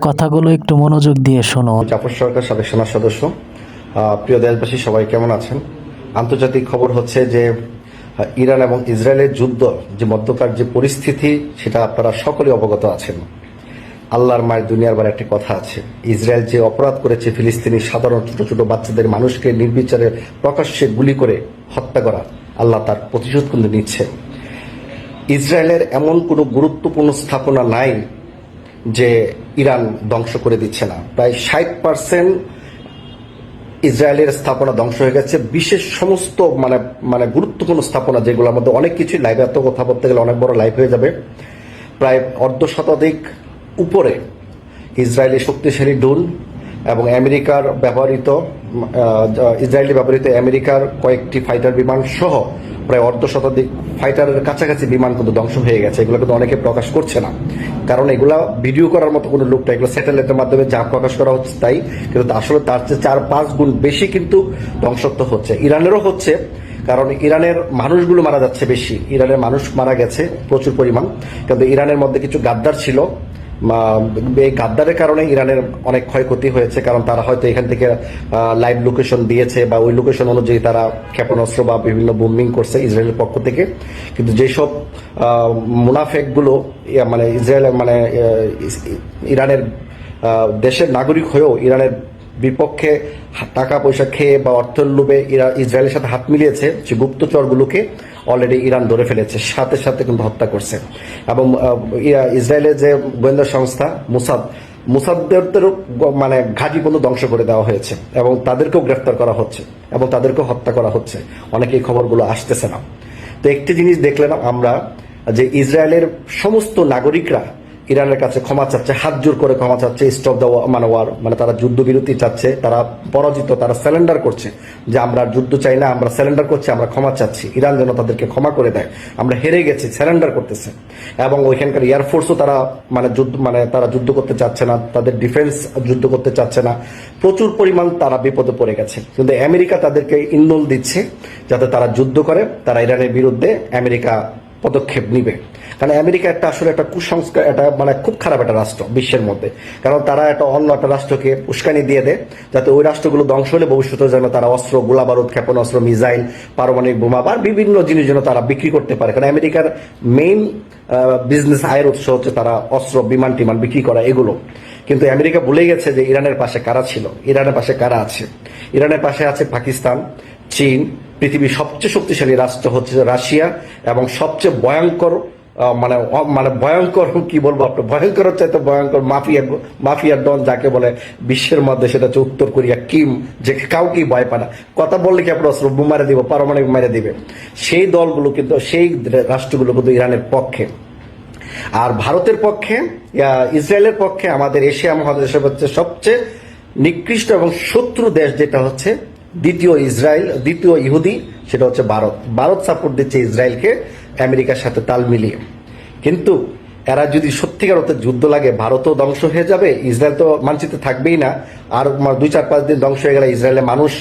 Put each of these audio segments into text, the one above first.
কথাগুলো একটু মনোযোগ দিয়ে শোনো। জাফর সরকার, সাবেক সেনা সদস্য। প্রিয় দেশবাসী, সবাই কেমন আছেন? আন্তর্জাতিক খবর হচ্ছে যে ইরান এবং ইসরায়েলের যুদ্ধ, যে মধ্যকার যে পরিস্থিতি, সেটা আপনারা সকলে অবগত আছেন। আল্লাহর মায়ের দুনিয়ার বার একটি কথা আছে। ইসরায়েল যে অপরাধ করেছে ফিলিস্তিনি সাধারণ ছোট ছোট বাচ্চাদের মানুষকে নির্বিচারে প্রকাশ্যে গুলি করে হত্যা করা, আল্লাহ তার প্রতিশোধ কিন্তু নিচ্ছে ইসরায়েলের এমন কোনো গুরুত্বপূর্ণ স্থাপনা নাই যে ইরান ধ্বংস করে দিচ্ছে না। প্রায় ষাট পার্সেন্ট ইসরায়েলের স্থাপনা ধ্বংস হয়ে গেছে। বিশেষ সমস্ত মানে মানে গুরুত্বপূর্ণ স্থাপনা যেগুলোর মধ্যে অনেক কিছুই লাইভ এত কথা বলতে গেলে অনেক বড় লাইভ হয়ে যাবে। প্রায় অর্ধ শতাধিক উপরে ইসরায়েলি শক্তিশালী ডুল এবং আমেরিকার ব্যবহৃত ইসরায়েলি ব্যবহৃত আমেরিকার কয়েকটি ফাইটার বিমান সহ প্রায় অর্ধ শতাধিক ফাইটারের কাছাকাছি বিমান কিন্তু ধ্বংস হয়ে গেছে। এগুলো কিন্তু অনেকে প্রকাশ করছে না। কারণ এগুলা ভিডিও করার মতো কোনো লোকটা এগুলো স্যাটেলাইটের মাধ্যমে যা প্রকাশ করা হচ্ছে তাই। কিন্তু আসলে তার চেয়ে চার পাঁচ গুণ বেশি কিন্তু ধ্বংসত্ব হচ্ছে। ইরানেরও হচ্ছে, কারণ ইরানের মানুষগুলো মারা যাচ্ছে বেশি। ইরানের মানুষ মারা গেছে প্রচুর পরিমাণ। কিন্তু ইরানের মধ্যে কিছু গাদ্দার ছিল। গাদ্দারের কারণে ইরানের অনেক ক্ষয়ক্ষতি হয়েছে, কারণ তারা হয়তো এখান থেকে লাইভ লোকেশন দিয়েছে বা ওই লোকেশন অনুযায়ী তারা ক্ষেপণাস্ত্র বা বিভিন্ন বোম্বিং করছে ইসরায়েলের পক্ষ থেকে। কিন্তু যেসব মুনাফেকগুলো মানে ইসরায়েল মানে ইরানের দেশের নাগরিক হয়েও ইরানের বিপক্ষে টাকা পয়সা খেয়ে বা অর্থের লোভে ইসরায়েলের সাথে হাত মিলিয়েছে যে গুপ্তচরগুলোকে অলরেডি ইরান ধরে ফেলেছে, সাথে সাথে কিন্তু হত্যা করছে। এবং ইসরায়েলের যে গোয়েন্দা সংস্থা মুসাদ মুসাদদেরও মানে ঘাঁটি পর্যন্ত ধ্বংস করে দেওয়া হয়েছে এবং তাদেরকেও গ্রেফতার করা হচ্ছে এবং তাদেরকেও হত্যা করা হচ্ছে। অনেকে এই খবরগুলো আসতেছে না। তো একটি জিনিস দেখলেন আমরা, যে ইসরায়েলের সমস্ত নাগরিকরা ইরানের কাছে ক্ষমা চাচ্ছে, হাত জোর করে ক্ষমা চাচ্ছে স্টপ দেওয়া মানে ওয়ার মানে তারা যুদ্ধবিরতি চাচ্ছে, তারা পরাজিত, তারা স্যালেন্ডার করছে যে আমরা যুদ্ধ চাই না, আমরা স্যালেন্ডার করছি, আমরা ক্ষমা চাচ্ছি। ইরান যেন তাদেরকে ক্ষমা করে দেয়। আমরা হেরে গেছি স্যালেন্ডার করতেছে। এবং ওইখানকার এয়ারফোর্সও তারা মানে যুদ্ধ মানে তারা যুদ্ধ করতে চাচ্ছে না, তাদের ডিফেন্স যুদ্ধ করতে চাচ্ছে না। প্রচুর পরিমাণ তারা বিপদে পড়ে গেছে। কিন্তু আমেরিকা তাদেরকে ইন্ধন দিচ্ছে যাতে তারা যুদ্ধ করে, তারা ইরানের বিরুদ্ধে আমেরিকা পদক্ষেপ নিবে। কারণ আমেরিকা একটা আসলে একটা কুসংস্কার, একটা মানে খুব খারাপ একটা রাষ্ট্র বিশ্বের মধ্যে। কারণ তারা একটা অন্য একটা রাষ্ট্রকে উস্কানি দিয়ে দেয়, যাতে ওই রাষ্ট্রগুলো ধ্বংস হলে ভবিষ্যতে যেন তারা অস্ত্র গোলা বারুদ ক্ষেপণাস্ত্র, মিসাইল, পারমাণবিক বোমা বা বিভিন্ন জিনিস যেন তারা বিক্রি করতে পারে। কারণ আমেরিকার মেইন বিজনেস আয়ের উৎস হচ্ছে তারা অস্ত্র, বিমান টিমান বিক্রি করা, এগুলো। কিন্তু আমেরিকা ভুলে গেছে যে ইরানের পাশে কারা ছিল। ইরানের পাশে কারা আছে? ইরানের পাশে আছে পাকিস্তান, চীন পৃথিবীর সবচেয়ে শক্তিশালী রাষ্ট্র হচ্ছে রাশিয়া এবং সবচেয়ে ভয়ঙ্কর মানে মানে ভয়ঙ্কর, কি বলব আপনি ভয়ঙ্কর চাইতে ভয়ঙ্কর মাফিয়া মাফিয়া ডন যাকে বলে বিশ্বের মধ্যে, সেটা হচ্ছে উত্তর কোরিয়া, কিম, যে কাউকেই ভয় পায় না। কথা বললে কি আপনার অস্ত্র মারে দিব, পারমাণবিক মেরে দিবে? সেই দলগুলো কিন্তু, সেই রাষ্ট্রগুলো কিন্তু ইরানের পক্ষে। আর ভারতের পক্ষে ইসরায়েলের পক্ষে, আমাদের এশিয়া মহাদেশের হচ্ছে সবচেয়ে নিকৃষ্ট এবং শত্রু দেশ যেটা হচ্ছে দ্বিতীয় ইসরায়েল, দ্বিতীয় ইহুদি, সেটা হচ্ছে ভারত। ভারত সাপোর্ট দিচ্ছে ইসরায়েলকে, আমেরিকার সাথে তাল মিলিয়ে। কিন্তু এরা যদি সত্যিকার অর্থে যুদ্ধ লাগে, ভারতও ধ্বংস হয়ে যাবে, ইসরায়েল তো মানচিত্রে থাকবেই না। আর দুই চার পাঁচ দিন ধ্বংস হয়ে গেলে ইসরায়েলের মানুষ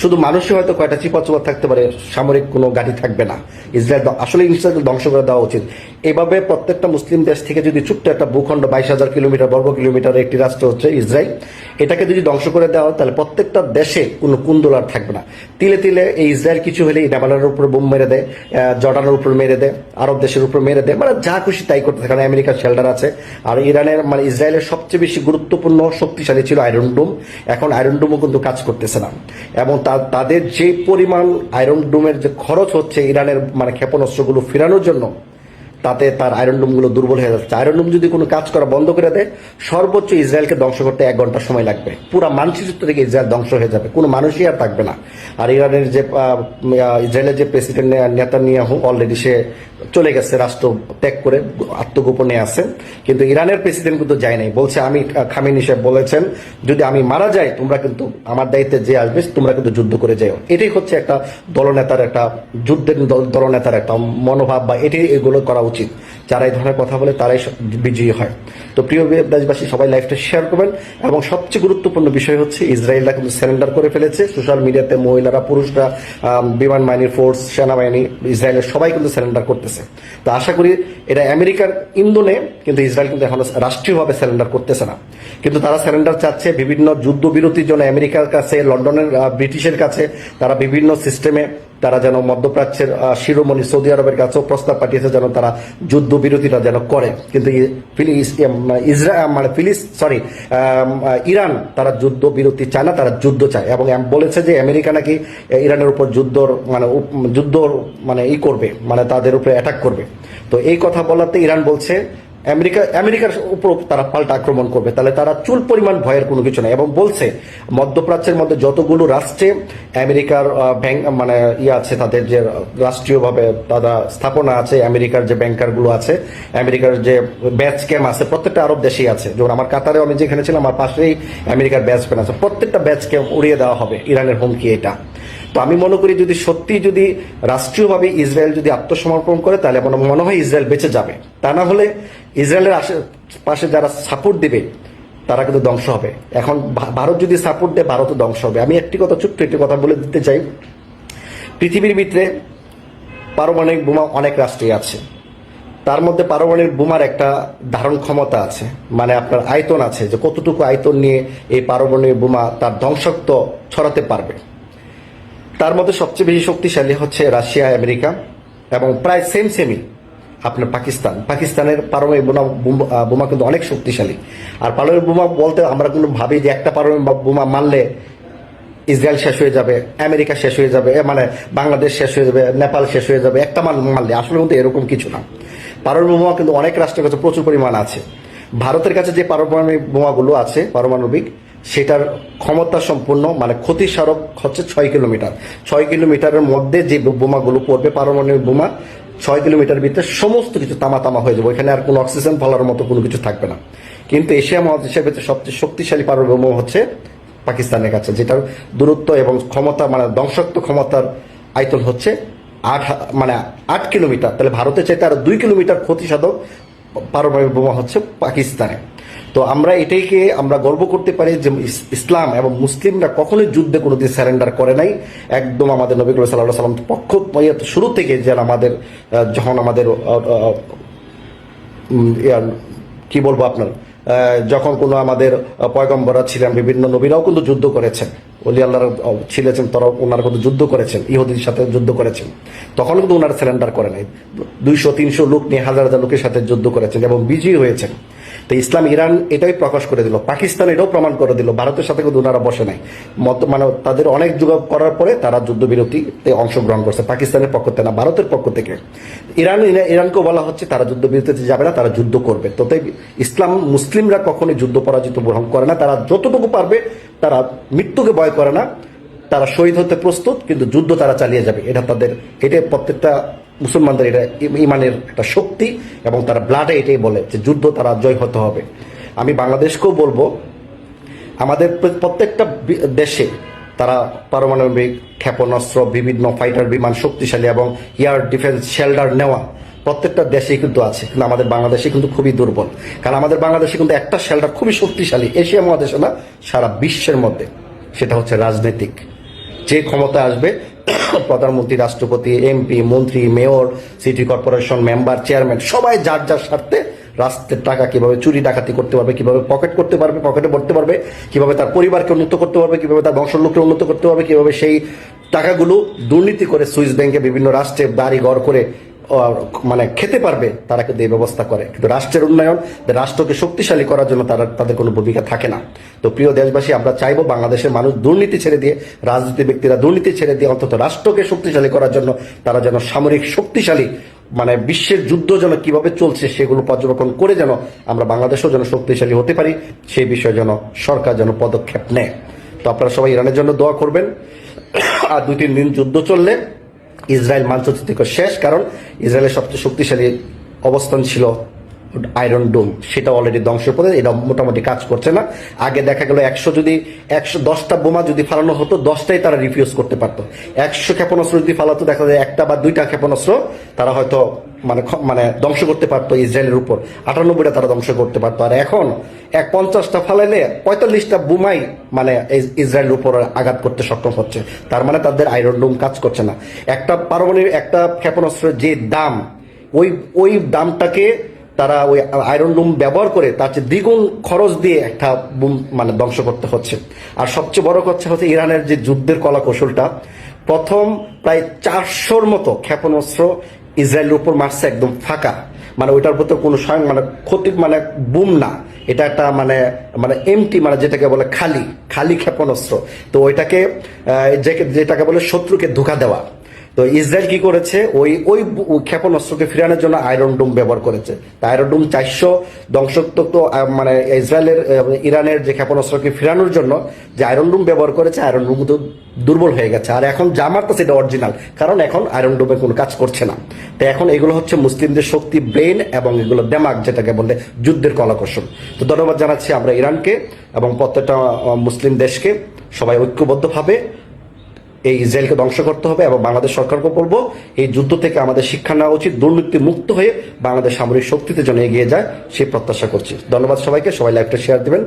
শুধু মানুষই হয়তো কয়টা চিপা থাকতে পারে, সামরিক কোনো গাড়ি থাকবে না। ইসরায়েল আসলে ইসরায়েল ধ্বংস করে দেওয়া উচিত। এভাবে প্রত্যেকটা মুসলিম দেশ থেকে যদি ছোট্ট একটা ভূখণ্ড বাইশ হাজার কিলোমিটার, বর্গ কিলোমিটার একটি রাষ্ট্র হচ্ছে ইসরায়েল, এটাকে যদি ধ্বংস করে দেওয়া হয়, তাহলে প্রত্যেকটা দেশে কোনো কুন্দোলার থাকবে না। তিলে তিলে এই ইসরায়েল কিছু হলে নেপালের উপর বোম মেরে দেয় জর্ডানের উপর মেরে দেয়, আরব দেশের উপর মেরে দেয় মানে যা খুশি তাই করতে থাকে। আমেরিকার শেল্টার আছে। আর ইরানের মানে ইসরায়েলের সবচেয়ে বেশি গুরুত্বপূর্ণ, শক্তিশালী ছিল আয়রন ডোম। এখন আয়রন ডোমও কিন্তু কাজ করতেছে না। এবং তাদের যে পরিমাণ আয়রন ডোমের যে খরচ হচ্ছে ইরানের মানে ক্ষেপণাস্ত্রগুলো ফেরানোর জন্য তাতে তার আয়রন ডোমগুলো দুর্বল হয়ে যাচ্ছে। আয়রন ডোম যদি কোনো কাজ করা বন্ধ করে দেয়, সর্বোচ্চ ইসরায়েলকে ধ্বংস করতে এক ঘণ্টা সময় লাগবে। পুরো মানচিত্র থেকে ইসরায়েল ধ্বংস হয়ে যাবে। কোনো মানুষই আর থাকবে না। আর ইরানের যে ইসরায়েলের যে প্রেসিডেন্ট নেতা নেতানিয়াহু অলরেডি সে চলে গেছে, রাষ্ট্র ত্যাগ করে, আত্মগোপনে আছে। কিন্তু ইরানের প্রেসিডেন্ট কিন্তু যায় নাই। বলছে, আমি খামেনি সাহেব বলেছেন, যদি আমি মারা যাই, তোমরা কিন্তু আমার দায়িত্বে যে আসবে, তোমরা কিন্তু যুদ্ধ করে যাও এটাই হচ্ছে একটা দলনেতার একটা, যুদ্ধের দল- দলনেতার একটা মনোভাব বা এটাই এগুলো করা উচিত। যারা এই ধরনের কথা বলে, তারাই বিজয়ী হয়। তো প্রিয় দেশবাসী সবাই লাইফটা শেয়ার করবেন। এবং সবচেয়ে গুরুত্বপূর্ণ বিষয় হচ্ছে, ইসরায়েলরা কিন্তু সারেন্ডার করে ফেলেছে। সোশ্যাল মিডিয়াতে মহিলারা, পুরুষরা বিমান বাহিনীর ফোর্স সেনাবাহিনী, ইসরায়েলের সবাই কিন্তু সারেন্ডার করতেছে। তো আশা করি এটা আমেরিকার ইন্দোনে কিন্তু ইসরায়েল কিন্তু এখন রাষ্ট্রীয়ভাবে সারেন্ডার করতেছে না। কিন্তু তারা সারেন্ডার চাচ্ছে বিভিন্ন যুদ্ধবিরতির জন্য আমেরিকার কাছে, লন্ডনের ব্রিটিশের কাছে। তারা বিভিন্ন সিস্টেমে তারা যেন মধ্যপ্রাচ্যের শিরোমণি সৌদি আরবের কাছেও প্রস্তাব পাঠিয়েছে যেন তারা যুদ্ধবিরতিটা যেন করে। কিন্তু মানে ফিলিস সরি ইরান তারা যুদ্ধ বিরতি চায় না, তারা যুদ্ধ চায়। এবং বলেছে যে আমেরিকা নাকি ইরানের উপর যুদ্ধর মানে যুদ্ধ মানে ই করবে মানে তাদের উপরে অ্যাটাক করবে। তো এই কথা বলাতে ইরান বলছে আমেরিকা, আমেরিকার উপর তারা পাল্টা আক্রমণ করবে। তাহলে তারা চুল পরিমাণ ভয়ের কোনো কিছু নাই এবং বলছে, মধ্যপ্রাচ্যের মধ্যে যতগুলো রাষ্ট্রে আমেরিকার ব্যাংক মানে ইয়ে আছে তাদের যে রাষ্ট্রীয়ভাবে তারা স্থাপনা আছে, আমেরিকার যে ব্যাংকারগুলো আছে, আমেরিকার যে ব্যাচ ক্যাম্প আছে, প্রত্যেকটা আরব দেশেই আছে। যেমন আমার কাতারে আমি যেখানে ছিলাম, আমার পাশেই আমেরিকার ব্যাচ ক্যাম্প আছে। প্রত্যেকটা ব্যাচ ক্যাম্প উড়িয়ে দেওয়া হবে, ইরানের হুমকি এটা। তো আমি মনে করি যদি সত্যি যদি রাষ্ট্রীয়ভাবে ইসরায়েল যদি আত্মসমর্পণ করে, তাহলে আমার মনে হয় ইসরায়েল বেঁচে যাবে। তা না হলে ইসরায়েলের আশেপাশে যারা সাপোর্ট দেবে, তারা কিন্তু ধ্বংস হবে। এখন ভারত যদি সাপোর্ট দেয়, ভারতও ধ্বংস হবে। আমি একটি কথা, ছোট্ট একটি কথা বলে দিতে চাই। পৃথিবীর ভিতরে পারমাণবিক বোমা অনেক রাষ্ট্রে আছে। তার মধ্যে পারমাণবিক বোমার একটা ধারণ ক্ষমতা আছে। মানে আপনার আয়তন আছে, যে কতটুকু আয়তন নিয়ে এই পারমাণবিক বোমা তার ধ্বংসত্ব ছড়াতে পারবে। তার মধ্যে সবচেয়ে বেশি শক্তিশালী হচ্ছে রাশিয়া, আমেরিকা এবং প্রায় সেম সেমই আপনার পাকিস্তান। পাকিস্তানের পারমাণবিক বোমা, বোমা- কিন্তু অনেক শক্তিশালী। আর পারমাণবিক বোমা বলতে আমরা কিন্তু ভাবি যে একটা পারমাণবিক বোমা মারলে ইসরায়েল শেষ হয়ে যাবে, আমেরিকা শেষ হয়ে যাবে মানে বাংলাদেশ শেষ হয়ে যাবে, নেপাল শেষ হয়ে যাবে, একটা মান মারলে। আসলে কিন্তু এরকম কিছু না। পারমাণবিক বোমা কিন্তু অনেক রাষ্ট্রের কাছে প্রচুর পরিমাণ আছে। ভারতের কাছে যে পারমাণবিক বোমাগুলো আছে, পারমাণবিক সেটার ক্ষমতা সম্পূর্ণ মানে ক্ষতিস্মারক হচ্ছে ছয় কিলোমিটার। ছয় কিলোমিটারের মধ্যে যে বোমাগুলো পড়বে, পারমাণবিক বোমা, ছয় কিলোমিটার ভিতরে সমস্ত কিছু তামা তামা হয়ে যাবে। ওইখানে আর কোনো অক্সিজেন ফলার মতো কোনো কিছু থাকবে না। কিন্তু এশিয়া মহাদেশের ভিতরে সবচেয়ে শক্তিশালী পারমাণবিক বোমা হচ্ছে পাকিস্তানের কাছে, যেটার দূরত্ব এবং ক্ষমতা মানে ধ্বংসাত্মক ক্ষমতার আয়তন হচ্ছে আট মানে আট কিলোমিটার। তাহলে ভারতের চাইতে আরও দুই কিলোমিটার ক্ষতিসাধক পারমাণবিক বোমা হচ্ছে পাকিস্তানে। তো আমরা এটাইকে আমরা গর্ব করতে পারি যে ইসলাম এবং মুসলিমরা কখনোই যুদ্ধে কোনোদিন স্যারেন্ডার করে নাই। একদম আমাদের নবী করিম সাল্লাহ সাল্লাম পক্ষ শুরু থেকে যেন আমাদের যখন আমাদের কি বলব আপনার যখন কোনো আমাদের আহ, পয়গম্বররা ছিলেন বিভিন্ন নবীরাও কিন্তু যুদ্ধ করেছেন। অলি আল্লাহর ছিলেছেন তারা ওনারা কিন্তু যুদ্ধ করেছেন ইহুদির সাথে যুদ্ধ করেছেন। তখন কিন্তু ওনারা সিলিন্ডার করে নাই। দুইশো তিনশো লোক নিয়ে হাজার হাজার লোকের সাথে যুদ্ধ করেছেন এবং বিজয়ী হয়েছেন। তো ইসলাম ইরান এটাই প্রকাশ করে দিল, পাকিস্তান এটাও প্রমাণ করে দিল, ভারতের সাথে কিন্তু ওনারা বসে নাই। মত মানে তাদের অনেক যুগ করার পরে তারা যুদ্ধবিরতিতে অংশগ্রহণ করছে, পাকিস্তানের পক্ষ থেকে না, ভারতের পক্ষ থেকে। ইরান ইরানকেও বলা হচ্ছে তারা যুদ্ধবিরতিতে যাবে না, তারা যুদ্ধ করবে। তো তাই ইসলাম, মুসলিমরা কখনোই যুদ্ধ পরাজিত গ্রহণ করে না, তারা যতটুকু পারবে তারা মৃত্যুকে ভয় করে না, তারা শহীদ হতে প্রস্তুত, কিন্তু যুদ্ধ তারা চালিয়ে যাবে। এটা তাদের এটা প্রত্যেকটা মুসলমানদের এটা ইম- ইমানের একটা শক্তি এবং তারা ব্লাডে এটাই বলে যে যুদ্ধ তারা জয় হতে হবে। আমি বাংলাদেশকেও বলব, আমাদের প্রত্যেকটা দেশে তারা পারমাণবিক ক্ষেপণাস্ত্র, বিভিন্ন ফাইটার বিমান শক্তিশালী এবং এয়ার ডিফেন্স শেল্ডার নেওয়া প্রত্যেকটা দেশেই কিন্তু আছে। কিন্তু আমাদের বাংলাদেশে কিন্তু খুবই দুর্বল। কারণ আমাদের বাংলাদেশে কিন্তু একটা শেল্ডার খুবই শক্তিশালী, এশিয়া মহাদেশে না, সারা বিশ্বের মধ্যে। সেটা হচ্ছে রাজনৈতিক। যে ক্ষমতা আসবে প্রধানমন্ত্রী, রাষ্ট্রপতি, এমপি, মন্ত্রী, mayor, city corporation member, chairman, সবাই যার যার স্বার্থে রাষ্ট্রের টাকা কীভাবে, চুরি ডাকাতি করতে পারবে, কীভাবে পকেট করতে পারবে, পকেটে ভরতে পারবে, কীভাবে তার পরিবারকে উন্নত করতে পারবে, কীভাবে তার বংশের লোককে উন্নত করতে পারবে, কীভাবে সেই টাকাগুলো দুর্নীতি করে সুইস ব্যাংকে বিভিন্ন রাষ্ট্রে বাড়ি ঘর করে মানে খেতে পারবে, তারা কিন্তু এই ব্যবস্থা করে। কিন্তু রাষ্ট্রের উন্নয়ন রাষ্ট্রকে শক্তিশালী করার জন্য তারা, তাদের কোনো ভূমিকা থাকে না। তো প্রিয় দেশবাসী, আমরা চাইব বাংলাদেশের মানুষ দুর্নীতি ছেড়ে দিয়ে, রাজনীতি ব্যক্তিরা দুর্নীতি ছেড়ে দিয়ে অন্তত রাষ্ট্রকে শক্তিশালী করার জন্য তারা যেন সামরিক শক্তিশালী মানে বিশ্বের যুদ্ধ যেন কীভাবে চলছে সেগুলো পর্যবেক্ষণ করে যেন আমরা বাংলাদেশও যেন শক্তিশালী হতে পারি, সেই বিষয়ে যেন সরকার যেন পদক্ষেপ নেয়। তো আপনারা সবাই ইরানের জন্য দোয়া করবেন। আর দুই তিন দিন যুদ্ধ চললে ইসরায়েল মানচিত্র থেকে শেষ কারণ ইসরায়েলের সবচেয়ে শক্তিশালী অবস্থান ছিল আয়রন ডোম সেটা অলরেডি ধ্বংসের পথে এটা মোটামুটি কাজ করছে না। আগে দেখা গেল একশো যদি, একশো দশটা বোমা যদি ফালানো হতো, দশটাই তারা রিফিউজ করতে পারতো। একশো ক্ষেপণাস্ত্র যদি ফালাতো, দেখা যায় একটা বা দুইটা ক্ষেপণাস্ত্র তারা হয়তো মানে মানে ধ্বংস করতে পারতো ইসরায়েলের উপর। আটানব্বইটা তারা ধ্বংস করতে পারতো। আর এখন এক পঞ্চাশটা ফালাইলে পঁয়তাল্লিশটা বোমাই মানে ইস- ইসরায়েলের উপর আঘাত করতে সক্ষম হচ্ছে। তার মানে তাদের আয়রন ডোম কাজ করছে না। একটা পারমাণবিক, একটা ক্ষেপণাস্ত্রের যে দাম, ওই ওই দামটাকে তারা ওই আয়রন ডোম ব্যবহার করে তার চেয়ে দ্বিগুণ খরচ দিয়ে একটা বুম মানে ধ্বংস করতে হচ্ছে। আর সবচেয়ে বড় কথা হচ্ছে ইরানের যে যুদ্ধের কলা কৌশলটা প্রথম প্রায় চারশোর মতো ক্ষেপণাস্ত্র ইসরায়েলের উপর মারছে একদম ফাঁকা। মানে ওইটার প্রতি কোনো স্বয়ং মানে ক্ষতি মানে বুম না। এটা একটা মানে মানে এমটি মানে যেটাকে বলে খালি খালি ক্ষেপণাস্ত্র। তো ওইটাকে যেটাকে বলে শত্রুকে ধোকা দেওয়া। তো ইসরায়েল কি করেছে? ওই ওই ক্ষেপণাস্ত্রকে ফিরানোর জন্য আয়রন ডোম ব্যবহার করেছে। তা আয়রন ডোম চারশো ধ্বংসাত্মক মানে ইসরায়েলের ইরানের যে ক্ষেপণাস্ত্রকে ফিরানোর জন্য যে আয়রন ডোম ব্যবহার করেছে, আয়রন ডোম তো দুর্বল হয়ে গেছে। আর এখন যা মারতেছে এটা অরিজিনাল কারণ এখন আয়রন ডোমে কোনো কাজ করছে না। তো এখন এগুলো হচ্ছে মুসলিমদের শক্তি ব্রেন এবং এগুলো দেমাগ যেটাকে বলে যুদ্ধের কলাকৌশল তো ধন্যবাদ জানাচ্ছি আমরা ইরানকে এবং প্রত্যেকটা মুসলিম দেশকে। সবাই ঐক্যবদ্ধভাবে এই ইসরায়েলকে ধ্বংস করতে হবে এবং বাংলাদেশ সরকারকে বলব, এই যুদ্ধ থেকে আমাদের শিক্ষা নেওয়া উচিত দুর্নীতি মুক্ত হয়ে বাংলাদেশ সামরিক শক্তিতে যেন এগিয়ে যায়, সে প্রত্যাশা করছি। ধন্যবাদ সবাইকে, সবাই লাইভটা শেয়ার দিবেন।